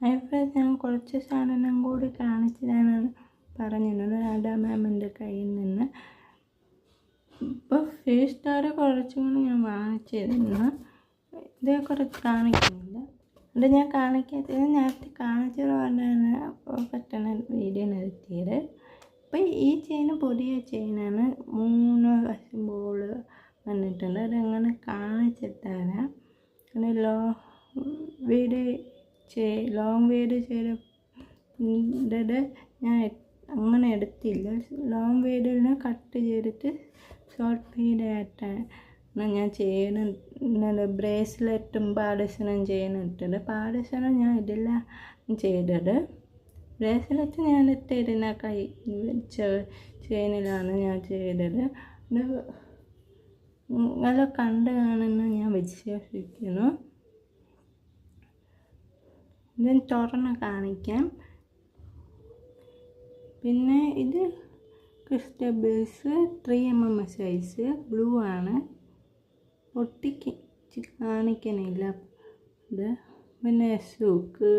ഇപ്പോൾ ഞാൻ കുറച്ച് സാധനം കൂടി കാണിച്ചതാണ് പറഞ്ഞിരുന്നത് രാധാ മാമിന്റെ കയ്യിൽ നിന്ന്. ഇപ്പോൾ ഫേസ് സ്റ്റാർ കുറച്ചും കൂടി ഞാൻ വാങ്ങിച്ചിരുന്നു. ഇതേ കുറച്ച് കാണിക്കുന്നില്ല. അത് ഞാൻ കാണിക്കാത്തത് നേരത്തെ കാണിച്ചത് കൊണ്ടാണ് അപ്പോൾ പെട്ടെന്ന് വീഡിയോ നിർത്തിയത്. അപ്പോൾ ഈ ചെയിൻ പുതിയ ചെയിനാണ്. മൂന്ന് വശം ബോൾ വന്നിട്ടുണ്ട്. അതങ്ങനെ കാണിച്ചിട്ടാണ് ലോ വീഡിയോ ചെയ് ലോങ് ചേര ചെയ്തത് ഞാൻ അങ്ങനെ എടുത്തില്ല. ലോങ് വീഡിയോനെ കട്ട് ചെയ്തിട്ട് ഷോർട്ട് വീഡിയോ ആയിട്ടാണ് ഞാൻ ചെയ്യുന്നത്. ബ്രേസ്ലെറ്റും പാടശനം ചെയ്യുന്നിട്ടുണ്ട് പാടശനം ഞാൻ ഇതില്ല ചെയ്തത്. ബ്രേസ്ലെറ്റ് ഞാൻ ഇട്ടിരുന്ന കൈ ചെയിനിലാണ് ഞാൻ ചെയ്തത്. ഇത് നല്ല കണ്ട് കാണുന്ന ഞാൻ വിശ്വസിക്കുന്നു ഇത് തുറന്ന് കാണിക്കാം. പിന്നെ ഇത് ക്രിസ്റ്റബിൾസ് three M M size blue ആണ്. ഒട്ടിക്ക് കാണിക്കണില്ല. ഇത് പിന്നെ സൂക്ക്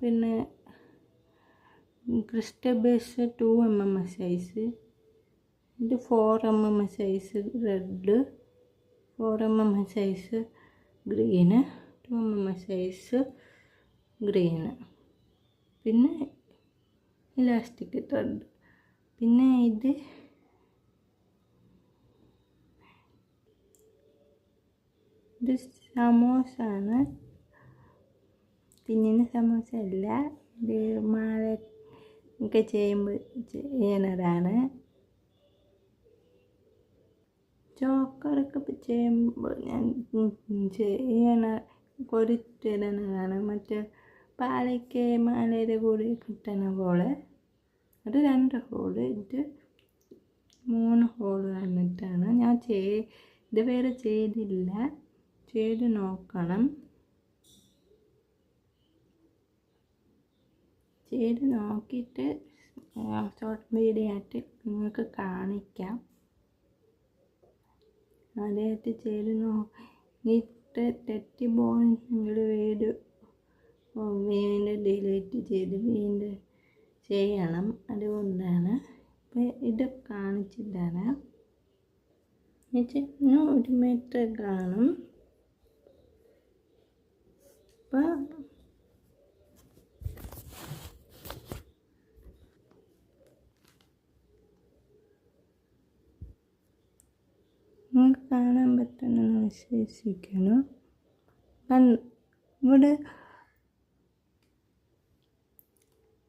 പിന്നെ ക്രിസ്റ്റബിൾസ് ടു എം എം സൈസ് ഇത് four M M size red four M M size green two M M size green പിന്നെ ഇലാസ്റ്റിക് ത്രെഡ്. പിന്നെ ഇത് ഇത് സമോസ ആണ് തിന്നുന്ന സമോസ അല്ല. ഇത് മാല ഒക്കെ ചെയ്യുമ്പോൾ ചെയ്യുന്നതാണ്. ചോക്കറൊക്കെ ചെയ്യുമ്പോൾ ഞാൻ ചെയ്യണ കൊരുത്തിടുന്നതാണ്. മറ്റേ പാലയ്ക്ക് മാലയുടെ കൂടെ കിട്ടുന്ന പോലെ അത് രണ്ട് ഹോൾ ഇത് മൂന്ന് ഹോൾ വന്നിട്ടാണ്. ഞാൻ ചെയ് ഇതുവരെ ചെയ്തില്ല. ചെയ്ത് നോക്കണം. ചെയ്ത് നോക്കിയിട്ട് ഷോർട്ട് വീഡിയോ ആയിട്ട് നിങ്ങൾക്ക് കാണിക്കാം. ആദ്യമായിട്ട് ചെയ്ത് നോക്കിയിട്ട് തെറ്റി പോയെങ്കിൽ വീഡിയോ വീണ്ടും ഡിലീറ്റ് ചെയ്ത് വീണ്ടും ചെയ്യണം. അതുകൊണ്ടാണ് ഇപ്പോൾ ഇത് കാണിച്ചിട്ടാണ്. എന്നുവെച്ചാൽ ഒരു മീറ്റർ കാണും. അപ്പം നിങ്ങൾക്ക് കാണാൻ പറ്റുമെന്ന് വിശ്വസിക്കുന്നു ഇവിടെ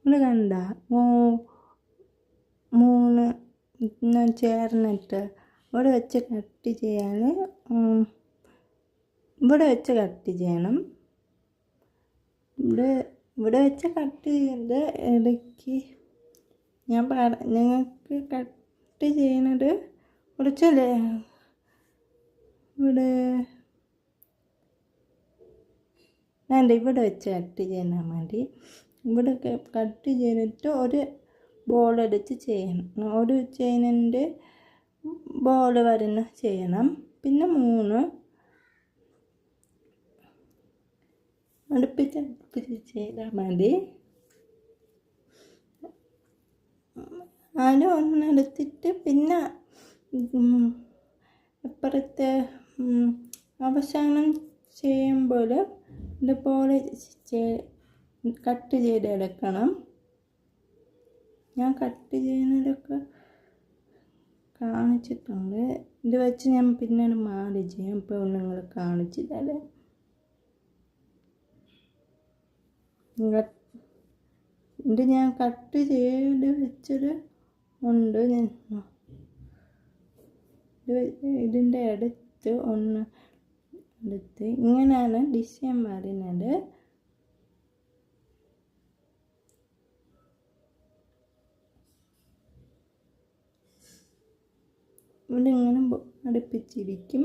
ഇത് കണ്ട മൂന്ന് ചേർന്നിട്ട് ഇവിടെ വെച്ച് കട്ട് ചെയ്യാൻ ഇവിടെ വെച്ച് കട്ട് ചെയ്യണം. ഇവിടെ ഇവിടെ വെച്ച് കട്ട് ചെയ്ത് ഇടയ്ക്ക് ഞാൻ പറ നിങ്ങൾക്ക് കട്ട് ചെയ്യണത് കുറച്ചല്ലേ ഇവിടെ വേണ്ട ഇവിടെ വെച്ച് കട്ട് ചെയ്താൽ മതി. ഇവിടെ കട്ട് ചെയ്തിട്ട് ഒരു ബോൾ എടുത്ത് ചെയ്യണം. ഒരു ചെയിനിന്റെ ബോൾ വരുന്ന ചെയ്യണം. പിന്നെ മൂന്ന് അടുപ്പിച്ച് അടുപ്പിച്ച് ചെയ്താൽ മതി. ആദ്യം ഒന്നെടുത്തിട്ട് പിന്നെ ഇപ്പുറത്തെ അവസാനം ചെയ്യുമ്പോൾ ഇതുപോലെ കട്ട് ചെയ്തെടുക്കണം ഞാൻ കട്ട് ചെയ്യുന്നതൊക്കെ കാണിച്ചിട്ടുണ്ട്. ഇത് വെച്ച് ഞാൻ പിന്നെ മാറി ചെയ്യാം. ഇപ്പോൾ നിങ്ങൾ കാണിച്ചു തരാം ഇത് ഞാൻ കട്ട് ചെയ്ത് വെച്ചത് ഉണ്ട്. ഞാൻ ഇതിന്റെ അടുത്ത് ഒന്ന് എടുത്ത് ഇങ്ങനെയാണ് ഡിസൈൻ വരുന്നത് ഇവിടെ ഇങ്ങനെ അടുപ്പിച്ചിരിക്കും.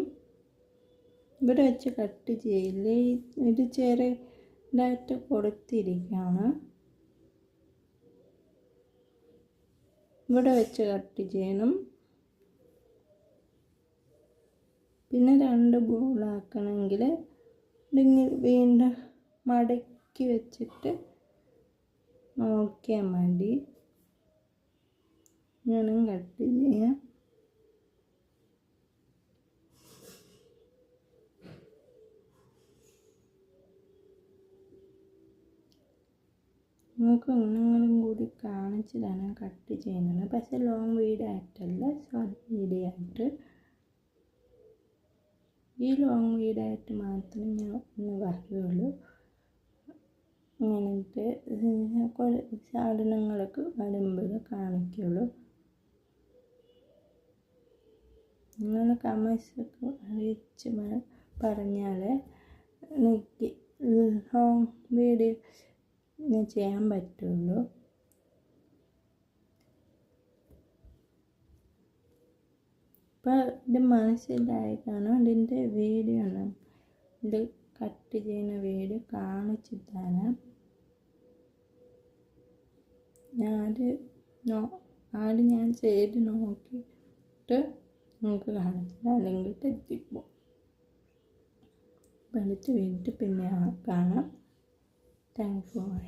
ഇവിടെ വെച്ച് കട്ട് ചെയ്യില്ല. ഇത് ചെറുതായിട്ട് കൊടുത്തിരിക്കുകയാണ് ഇവിടെ വെച്ച് കട്ട് ചെയ്യണം. പിന്നെ രണ്ട് ബോളാക്കണമെങ്കിൽ വീണ്ടും മടക്കി വെച്ചിട്ട് നോക്കിയാൽ മതി. ഞാനും കട്ട് ചെയ്യാം. നിങ്ങൾക്ക് ഒന്നെങ്കിലും കൂടി കാണിച്ചതാണ് കട്ട് ചെയ്യുന്നത്. പക്ഷേ ലോങ് വീഡിയോ ആയിട്ടല്ല ഷോർട്ട് വീഡിയോ ആയിട്ട്. ഈ ലോങ് വീഡിയോ ആയിട്ട് മാത്രമേ ഞാൻ ഒന്ന് പറയുള്ളൂ. അങ്ങനത്തെ കുറേ സാധനങ്ങളൊക്കെ വരുമ്പോൾ കാണിക്കുള്ളൂ. നിങ്ങൾ കമേഴ്സൊക്കെ അറിയിച്ച് പറഞ്ഞാൽ എനിക്ക് ലോങ് വീഡിയോ ചെയ്യാൻ പറ്റുള്ളൂ. ഇപ്പോൾ ഇത് മനസ്സിലായി കാണും ഇതിന്റെ വീഡിയോ ആണ്. ഇത് കട്ട് ചെയ്യുന്ന വീഡിയോ കാണിച്ചു തരാം ഞാൻ നോ ആദ്യം ഞാൻ ചെയ്ത് നോക്കിയിട്ട് നിങ്ങൾക്ക് കാണിച്ചു അല്ലെങ്കിൽ തെറ്റിപ്പോവും പഠിച്ച് വീട്ടിൽ പിന്നെ കാണാം. thankful